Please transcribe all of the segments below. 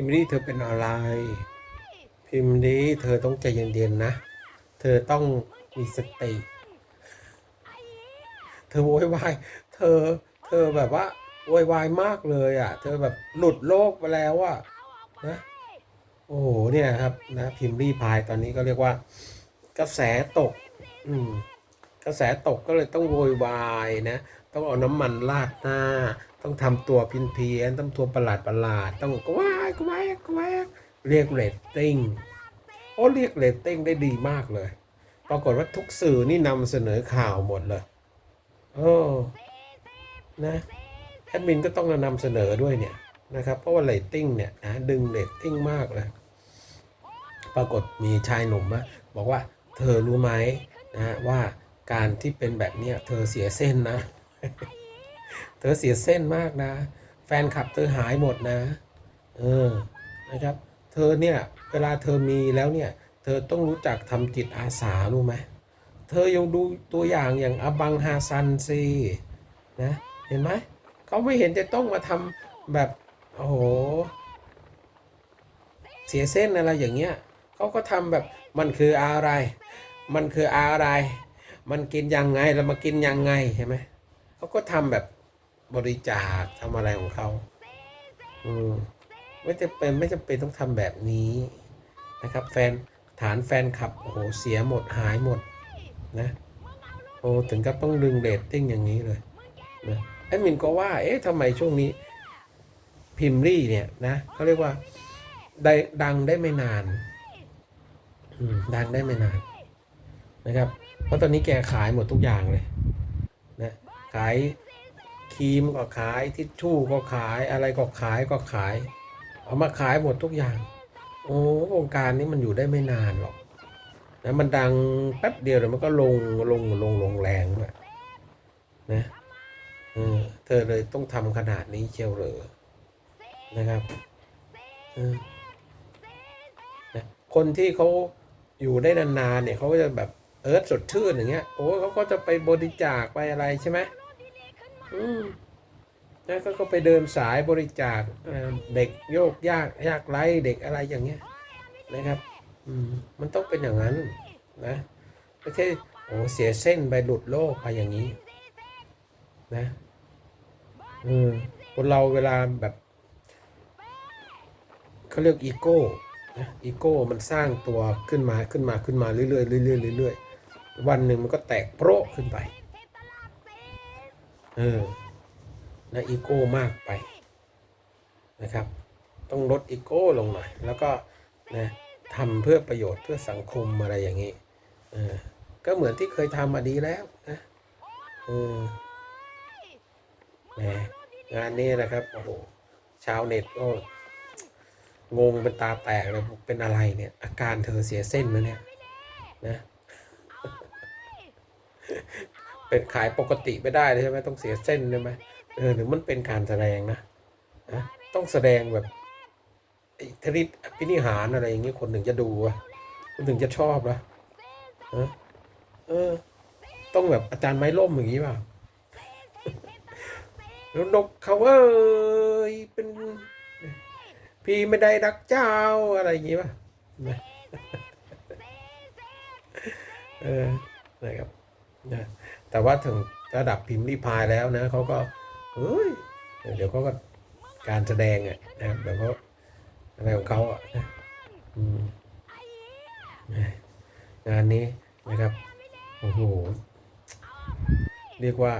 พิมพ์นี้เธอเป็นอะไร พิมพ์นี้เธอต้องใจเย็นๆนะ เธอต้องมีสติ เธอโวยวาย เธอ เธอแบบว่าโวยวายมากเลยอะ เธอแบบหลุดโลกไปแล้วอะนะ โอ้โห เนี่ยครับนะพิมพ์รีพายตอนนี้ก็เรียกว่า กระแสตก อืมกระแสตกก็เลยต้องโวยวายนะต้องเอาน้ำมันราดหน้า ต้องทำตัวพินเพี้ยนต้องตัวประหลาดประหลาดต้องกวายกวายกวายเรียกเรตติ้งโอ้เรียกเรตติ้งได้ดีมากเลย ปรากฏว่าทุกสื่อนี่นำเสนอข่าวหมดเลยโอ้นะแอดมินก็ต้องนำเสนอด้วยเนี่ยนะครับ เพราะว่าเรตติ้งเนี่ยนะดึงเรตติ้งมากเลย ปรากฏมีชายหนุ่มอะบอกว่าเธอรู้ไหมนะว่าการที่เป็นแบบเนี้ยเธอเสียเส้นนะ เธอเสียเส้นมากนะ แฟนคลับเธอหายหมดนะ เออนะครับ เธอเนี่ยเวลาเธอมีแล้วเนี่ย เธอต้องรู้จักทำจิตอาสารู้ไหมเธอยังดูตัวอย่างอย่างอบังฮาซันสินะเห็นไหมเขาไม่เห็นจะต้องมาทำแบบโอ้โหเสียเส้นอะไรอย่างเงี้ยเขาก็ทำแบบมันคืออะไร มันคืออะไร มันกินยังไงแล้วมากินยังไงเห็นไหม เขาก็ทำแบบบริจาคทำอะไรของเขาอืมไม่จะเป็นไม่จำเป็นต้องทำแบบนี้นะครับ แฟนฐานแฟนคลับโอ้โหเสียหมดหายหมดนะโอ้ถึงกับต้องดึงเรตติ้งอย่างนี้เลยนะแอดมินก็ว่า เอ๊ะทำไมช่วงนี้ พิมรี่เนี่ยนะเขาเรียกว่าได้ดังได้ไม่นานอืมดังได้ไม่นานนะครับ เพราะตอนนี้แกขายหมดทุกอย่างเลยายครีมก็ขายทิชชู่ก็ขายอะไรก็ขายก็ขาย เอามาขายหมดทุกอย่าง โอ้วงการนี้มันอยู่ได้ไม่นานหรอกนะมันดังแป๊บเดียวเดี๋ยวมันก็ลงลงลงลงแรงด้วยนะเออเธอเลยต้องทำขนาดนี้เชียวเหรอนะครับนะคนที่เขาอยู่ได้นานๆเนี่ยเขาก็จะแบบเอิร์ธสดชื่นอย่างเงี้ยโอ้เขาก็จะไปบริจาคไปอะไรใช่ไหมอืม นะก็ก็ไปเดินสายบริจาคเด็กโยกยากยากไร้เด็กอะไรอย่างเงี้ยนะครับมันต้องเป็นอย่างนั้นนะไม่ใช่โอ้เสียเส้นไปหลุดโลกไปอย่างนี้นะเออคนเราเวลาแบบเขาเรียกอีโก้นะอีโก้มันสร้างตัวขึ้นมาขึ้นมาขึ้นมาเรื่อยๆเรื่อยๆเรื่อยๆวันหนึ่งมันก็แตกโปรขึ้นไป เออนะอีโก้มากไปนะครับ ต้องลดอีโก้ลงหน่อยแล้วก็นะทำเพื่อประโยชน์เพื่อสังคมอะไรอย่างนี้เออก็เหมือนที่เคยทำมาดีแล้วนะเออแหมงานนี้นะครับโอ้โหชาวเน็ตก็งงเป็นตาแตกเลยเป็นอะไรเนี่ย อาการเธอเสียเส้นนะเนี่ยนะ เป็นขายปกติไม่ได้ใช่ไหมต้องเสียเส้นใช่ไหมเออหรือมันเป็นการแสดงนะนะต้องแสดงแบบอิทธิฤทธิ์อภินิหารอะไรอย่างนี้คนถึงจะดูอะคนถึงจะชอบนะเออเออ ต้องแบบอาจารย์ไม้ล่มอย่างนี้เปล่าแล้วนกเขาเอ้ยเป็น พี่ไม่ได้รักเจ้าอะไรอย่างงี้ป่ะนะเออนะครับ นะแต่ว่าถึงระดับพิมพ์รีพายแล้วนะเขาก็เฮ้ยเดี๋ยวเขาก็การแสดงอะนะแบบเขาอะไรของเขาอะนะงานนี้นะครับโอ้โหเรียกว่า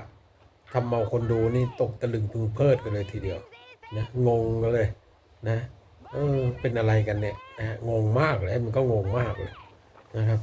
ทำเมาคนดูนี่ตกตะลึงพึงเพลิดกันเลยทีเดียวนะงงกันเลยนะเออเป็นอะไรกันเนี่ยนะงงมากเลยมันก็งงมากเลยนะครับ